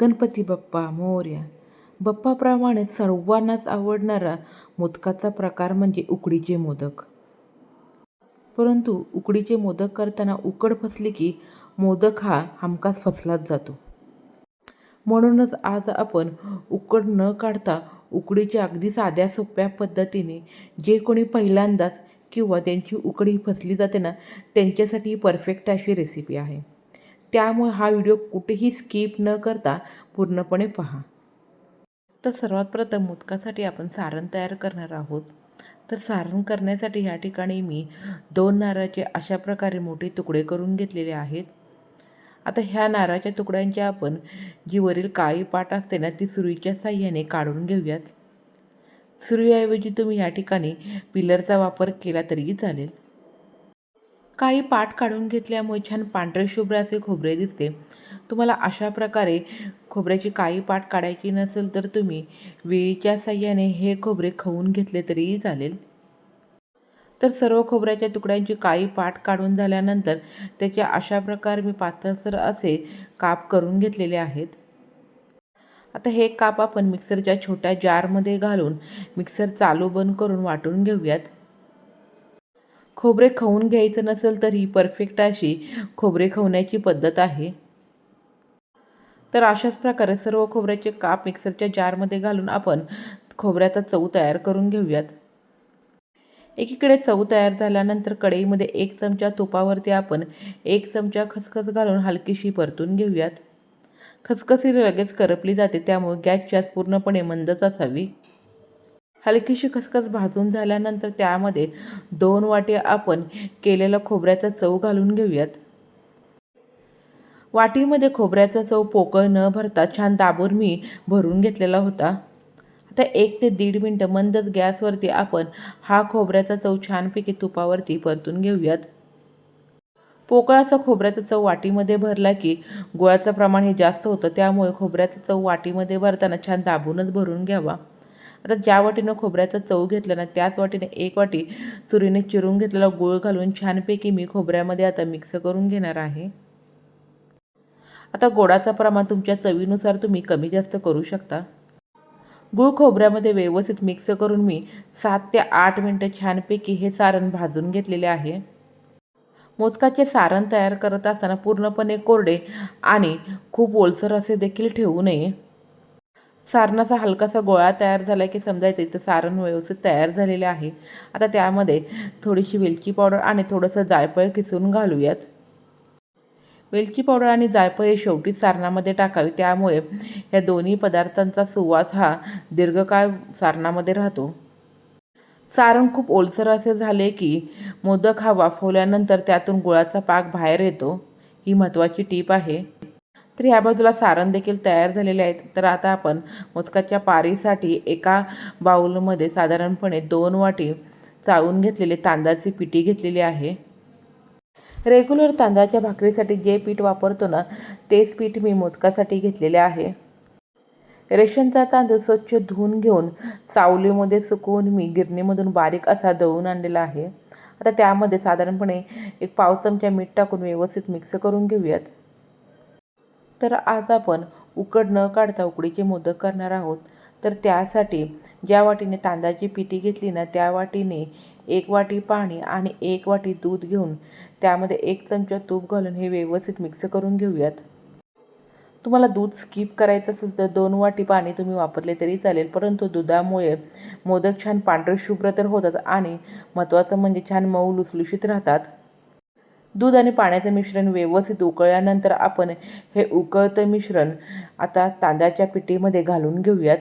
गणपती बाप्पा मोर्या. बाप्पाप्रमाणे सर्वांनाच आवडणारा मोदकाचा प्रकार म्हणजे उकडीचे मोदक. परंतु उकडीचे मोदक करताना उकड फसली की मोदक हा हमखास फसलाच जातो. म्हणूनच आज आपण उकड न काढता उकडीच्या अगदी साध्या सोप्या पद्धतीने जे कोणी पहिल्यांदाच किंवा त्यांची उकडी फसली जाते ना त्यांच्यासाठी परफेक्ट अशी रेसिपी आहे. त्यामुळे हा व्हिडिओ कुठेही स्किप न करता पूर्णपणे पहा. तर सर्वात प्रथम मोदकासाठी आपण सारण तयार करणार आहोत. तर सारण करण्यासाठी ह्या ठिकाणी मी दोन नारळाचे अशा प्रकारे मोठे तुकडे करून घेतलेले आहेत. आता ह्या नारळाच्या तुकड्यांची आपण जी वरील काळी पाट असते ना ती सुरीच्या साह्याने काढून घेऊयात. सुरीऐवजी तुम्ही या ठिकाणी पिलरचा वापर केला तरीही चालेल. काही पाट काढून घेतल्यामुळे छान पांढरे शुभ्र असे खोबरे दिसते. तुम्हाला अशा प्रकारे खोबऱ्याची काही पाट काढायची नसेल तर तुम्ही विळीच्या साह्याने हे खोबरे खवून घेतले तरीही चालेल. तर सर्व खोबऱ्याच्या तुकड्यांची काळी पाट काढून झाल्यानंतर त्याचे अशा प्रकारे मी पातळसर असे काप करून घेतलेले आहेत. आता हे काप आपण मिक्सरच्या छोट्या जारमध्ये घालून मिक्सर चालू बंद करून वाटून घेऊयात. खोबरे खाऊन घ्यायचं नसेल तरी परफेक्ट अशी खोबरे खवण्याची पद्धत आहे. तर अशाच प्रकारे सर्व खोबऱ्याचे काप मिक्सरच्या जारमध्ये घालून आपण खोबऱ्याचा चव तयार करून घेऊयात. एकीकडे चव तयार झाल्यानंतर कढईमध्ये एक चमचा तुपावरती आपण एक चमचा खसखस घालून हलकीशी परतून घेऊयात. खसखसी लगेच करपली जाते त्यामुळे गॅस आस पूर्णपणे मंदच असावी. हलकीशी खसखस भाजून झाल्यानंतर त्यामध्ये दोन वाटी आपण केलेला खोबऱ्याचा चव घालून घेऊयात. वाटीमध्ये खोबऱ्याचा चव पोकळ न भरता छान दाबून मी भरून घेतलेला होता. आता एक ते दीड मिनटं मंदच गॅसवरती आपण हा खोबऱ्याचा चव छानपैकी तुपावरती परतून घेऊयात. पोकळाचा खोबऱ्याचा चव वाटीमध्ये भरला की गुळाचं प्रमाण हे जास्त होतं त्यामुळे खोबऱ्याचा चव वाटीमध्ये भरताना छान दाबूनच भरून घ्यावा. आता ज्या वाटीनं खोबऱ्याचा चव घेतला ना त्याच वाटीने एक वाटी चुरीने चिरून घेतलेला गूळ घालून छानपैकी मी खोबऱ्यामध्ये आता मिक्स करून घेणार आहे. आता गोडाचं प्रमाण तुमच्या चवीनुसार तुम्ही कमी जास्त करू शकता. गूळ खोबऱ्यामध्ये व्यवस्थित मिक्स करून मी सात ते आठ मिनटं छानपैकी हे सारण भाजून घेतलेले आहे. मोदकाचे सारण तयार करत असताना पूर्णपणे कोरडे आणि खूप ओलसर असे देखील ठेवू नये. सारणाचा हलकासा गोळा तयार झाला की समजायचं इथं सारण व्यवस्थित तयार झालेले आहे. आता त्यामध्ये थोडीशी वेलची पावडर आणि थोडंसं जायफळ किसून घालूयात. वेलची पावडर आणि जायफळ हे शेवटी सारणामध्ये टाकावे. त्यामुळे या दोन्ही पदार्थांचा सुवास हा दीर्घकाळ सारणामध्ये राहतो. सारण खूप ओलसर असे झाले की मोदक हा वाफवल्यानंतर त्यातून गुळाचा पाक बाहेर येतो. ही महत्त्वाची टीप आहे. तर ह्या बाजूला सारण देखील तयार झालेले आहेत. तर आता आपण मोदकाच्या पारीसाठी एका बाऊलमध्ये साधारणपणे दोन वाटी चाळून घेतलेले तांदळाची पिठी घेतलेली आहे. रेग्युलर तांदळाच्या भाकरीसाठी जे पीठ वापरतो ना तेच पीठ मी मोदकासाठी घेतलेले आहे. रेशनचा तांदूळ स्वच्छ धुवून घेऊन चावलीमध्ये सुकवून मी गिरणीमधून बारीक असा दळून आणलेला आहे. आता त्यामध्ये साधारणपणे एक पाव चमचा मीठ टाकून व्यवस्थित मिक्स करून घेऊयात. तर आज आपण उकड न काढता उकडीचे मोदक करणार आहोत. तर त्यासाठी ज्या वाटीने तांदळाची पिठी घेतली ना त्या वाटीने एक वाटी पाणी आणि एक वाटी दूध घेऊन त्यामध्ये एक चमचा तूप घालून हे व्यवस्थित मिक्स करून घेऊयात. तुम्हाला दूध स्किप करायचं असेल तर दोन वाटी पाणी तुम्ही वापरले तरी चालेल परंतु दुधामुळे मोदक छान पांढरे शुभ्र तर होतात आणि महत्त्वाचं म्हणजे छान मऊ लुसलुशीत राहतात. दूध आणि पाण्याचं मिश्रण व्यवस्थित उकळल्यानंतर आपण हे उकळतं मिश्रण आता तांदळाच्या पिठीमध्ये घालून घेऊयात.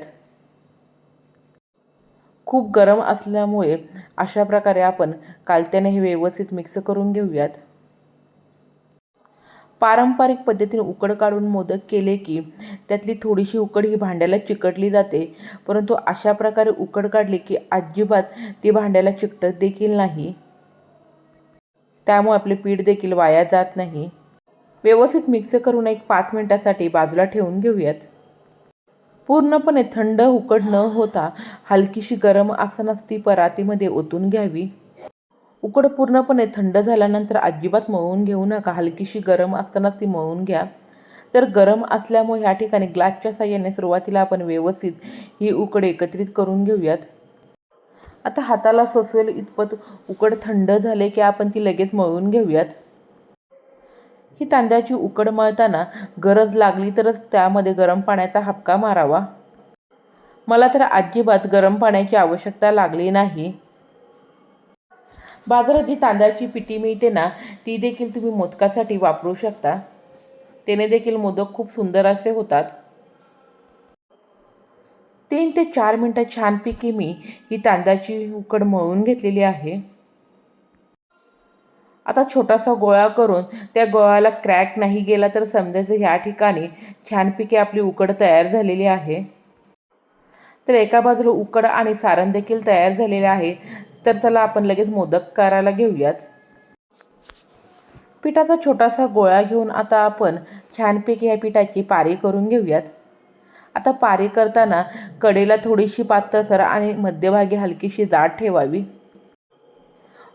खूप गरम असल्यामुळे अशा प्रकारे आपण कालत्याने हे व्यवस्थित मिक्स करून घेऊयात. पारंपरिक पद्धतीने उकड काढून मोदक केले की त्यातली थोडीशी उकड ही भांड्याला चिकटली जाते परंतु अशा प्रकारे उकड काढली की अजिबात ती भांड्याला चिकटत देखील नाही. त्यामुळे आपले पीठ देखील वाया जात नाही. व्यवस्थित मिक्स करून एक पाच मिनटासाठी बाजूला ठेवून घेऊयात. पूर्णपणे थंड उकड न होता हलकीशी गरम असतानाच ती परातीमध्ये ओतून घ्यावी. उकड पूर्णपणे थंड झाल्यानंतर अजिबात मळून घेऊ नका. हलकीशी गरम असतानाच ती मळून घ्या. तर गरम असल्यामुळे ह्या ठिकाणी ग्लासच्या साह्याने सुरुवातीला आपण व्यवस्थित ही उकड एकत्रित करून घेऊयात. आता हाताला सोसवेल इतपत उकड थंड झाले की आपण ती लगेच मळून घेऊयात. ही तांदळाची उकड मळताना गरज लागली तरच त्यामध्ये गरम पाण्याचा हपका मारावा. मला तर अजिबात गरम पाण्याची आवश्यकता लागली नाही. बाजारात जी तांदळाची पिठी मिळते ना ती देखील तुम्ही मोदकासाठी वापरू शकता. त्याने देखील मोदक खूप सुंदर असे होतात. तीन ते चार मिनटं छानपैकी मी ही तांदळाची उकड मळून घेतलेली आहे. आता छोटासा गोळा करून त्या गोळ्याला क्रॅक नाही गेला तर समजायचं ह्या ठिकाणी छानपैकी आपली उकड तयार झालेली आहे. तर एका बाजूला उकड आणि सारण देखील तयार झालेले आहे. तर चला आपण लगेच मोदक करायला घेऊयात. पिठाचा छोटासा गोळा घेऊन आता आपण छानपैकी ह्या पिठाची पारी करून घेऊयात. आता पारी करताना कडेला थोडीशी पातळसर आणि मध्यभागी हलकीशी जाड ठेवावी.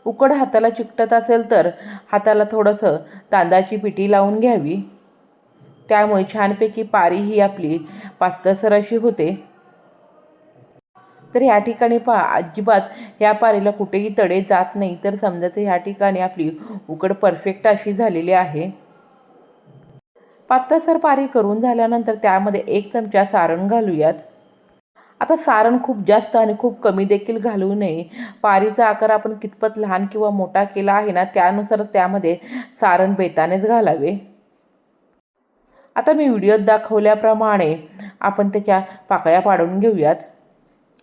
उकड हाताला चिकटत असेल तर हाताला थोडंसं तांदळाची पिठी लावून घ्यावी. त्यामुळे छानपैकी पारी ही आपली पातळसर अशी होते. तर ह्या ठिकाणी पहा अजिबात ह्या पारीला कुठेही तडे जात नाही. तर समजायचं ह्या ठिकाणी आपली उकड परफेक्ट अशी झालेली आहे. पातळसर पारी करून झाल्यानंतर त्यामध्ये एक चमचा सारण घालूयात. आता सारण खूप जास्त आणि खूप कमी देखील घालू नये. पारीचा आकार आपण कितपत लहान किंवा मोठा केला आहे ना त्यानुसारच त्यामध्ये सारण बेतानेच घालावे. आता मी व्हिडिओत दाखवल्याप्रमाणे आपण त्याच्या पाकळ्या पाडून घेऊयात.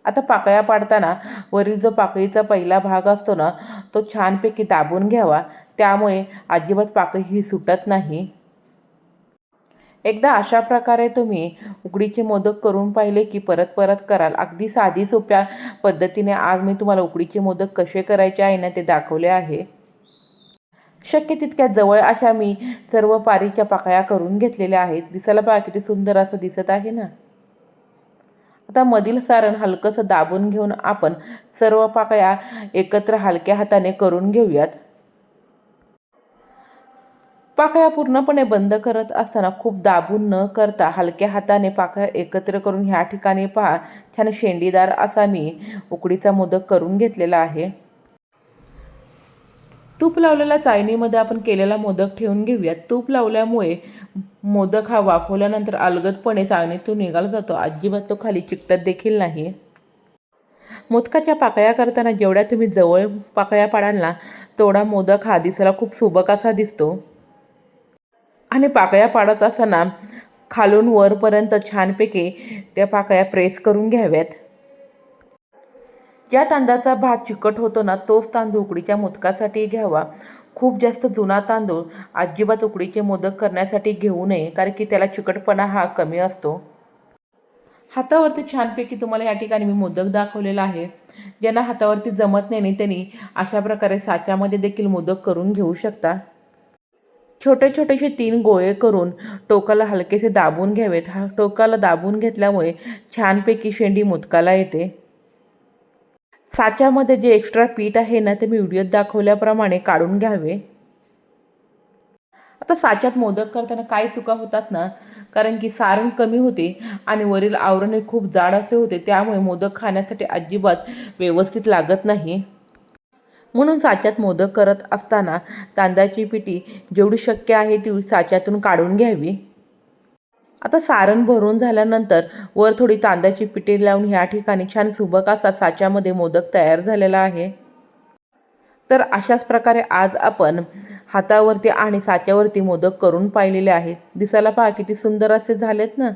आता पाकळ्या पाडताना वरील जो पाकळीचा पहिला भाग असतो ना तो छानपैकी दाबून घ्यावा. त्यामुळे अजिबात पाकळी ही सुटत नाही. एकदा अशा प्रकारे तुम्ही उकडीचे मोदक करून पाहिले की परत परत कराल. अगदी साधी सोप्या पद्धतीने आज मी तुम्हाला उकडीचे मोदक कसे करायचे आहे ना ते दाखवले आहे. शक्य तितक्या जवळ अशा मी सर्व पारीच्या पाकळ्या करून घेतलेल्या आहेत. दिसायला पहा किती सुंदर असं दिसत आहे ना. आता मधील सारण हलकंसं दाबून घेऊन आपण सर्व पाकळ्या एकत्र हलक्या हाताने करून घेऊयात. पाकळ्या पूर्णपणे बंद करत असताना खूप दाबून न करता हलक्या हाताने पाकळ्या एकत्र करून ह्या ठिकाणी पहा. छान शेंडीदार असा मी उकडीचा मोदक करून घेतलेला आहे. तूप लावलेल्या चाळणीमध्ये आपण केलेला मोदक ठेवून घेऊयात. तूप लावल्यामुळे मोदक हा वाफवल्यानंतर अलगदपणे चाळणीतून निघाला जातो. अजिबात तो खाली चिकटत देखील नाही. मोदकाच्या पाकळ्या करताना जेवढ्या तुम्ही जवळ पाकळ्या पाडाल ना तेवढा मोदक हा दिसायला खूप सुबक असा दिसतो. आणि पाकळ्या पाडत असताना खालून वरपर्यंत छानपैकी त्या पाकळ्या प्रेस करून घ्याव्यात. ज्या तांदळाचा भात चिकट होतो ना तोच तांदूळ उकडीच्या मोदकासाठी घ्यावा. खूप जास्त जुना तांदूळ अजिबात उकडीचे मोदक करण्यासाठी घेऊ नये कारण की त्याला चिकटपणा हा कमी असतो. हातावरती छानपैकी तुम्हाला या ठिकाणी मी मोदक दाखवलेला आहे. ज्यांना हातावरती जमत नाही त्यांनी अशा प्रकारे साच्यामध्ये देखील मोदक करून घेऊ शकता. छोटे छोटेसे तीन गोळे करून टोकाला हलकेसे दाबून घ्यावेत. हा टोकाला दाबून घेतल्यामुळे छानपैकी शेंडी मोदकाला येते. साच्यामध्ये जे एक्स्ट्रा पीठ आहे ना ते मी व्हिडिओत दाखवल्याप्रमाणे काढून घ्यावे. आता साच्यात मोदक करताना काय चुका होतात ना कारण की सारण कमी होते आणि वरील आवरण खूप जाड असे होते त्यामुळे मोदक खाण्यासाठी अजिबात व्यवस्थित लागत नाही. म्हणून साच्यात मोदक करत असताना तांदळाची पिठी जेवढी शक्य आहे ती साच्यातून काढून घ्यावी. आता सारण भरून झाल्यानंतर वर थोडी तांदळाची पिठी लावून ह्या ठिकाणी छान सुबक असा साच्यामध्ये मोदक तयार झालेला आहे. तर अशाच प्रकारे आज आपण हातावरती आणि साच्यावरती मोदक करून पाहिलेले आहेत. दिसायला पहा किती सुंदर असे झालेत ना.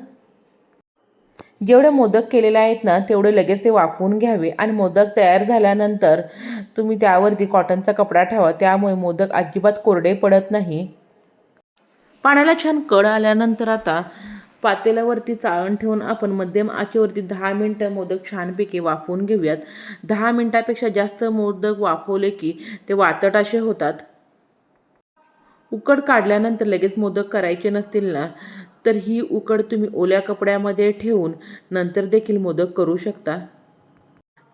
जेवढे मोदक केलेले आहेत ना तेवढे लगेच ते वाफवून घ्यावे. आणि मोदक तयार झाल्यानंतर तुम्ही त्यावरती कॉटनचा कपडा ठेवा. त्यामुळे मोदक अजिबात कोरडे पडत नाही. पाण्याला छान कड आल्यानंतर आता पातेल्यावरती चाळण ठेवून आपण मध्यम आचेवरती दहा मिनटं मोदक छानपैकी वाफवून घेऊयात. दहा मिनटापेक्षा जास्त मोदक वाफवले की ते वातट असे होतात. उकड काढल्यानंतर लगेच मोदक करायचे नसतील ना तर ही उकड तुम्ही ओल्या कपड्यामध्ये ठेवून नंतर देखील मोदक करू शकता.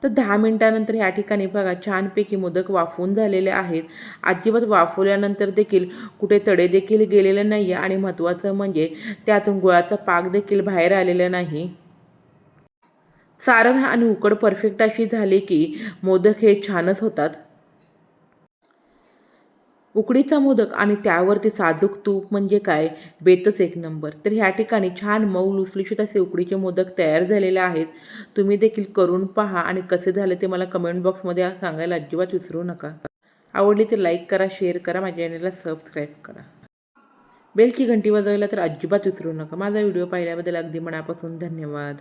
तर दहा मिनटानंतर या ठिकाणी बघा छानपैकी मोदक वाफवून झालेले आहेत. अजिबात वाफवल्यानंतर देखील कुठे तडे देखील गेलेले नाही आहे आणि महत्त्वाचं म्हणजे त्यातून गुळाचा पाक देखील बाहेर आलेला नाही. सारण आणि उकड परफेक्ट अशी झाली की मोदक हे छानच होतात. उकडीचा मोदक आणि त्यावरती साजूक तूप म्हणजे काय? बेतच एक नंबर. तर ह्या ठिकाणी छान मऊ लुसलुशीत असे उकडीचे मोदक तयार झालेले आहेत. तुम्ही देखील करून पहा आणि कसे झाले ते मला कमेंट बॉक्समध्ये सांगायला अजिबात विसरू नका. आवडली तर लाईक करा शेअर करा माझ्या चॅनलला सबस्क्राईब करा. बेलची घंटी वाजवायला तर अजिबात विसरू नका. माझा व्हिडिओ पाहिल्याबद्दल अगदी मनापासून धन्यवाद.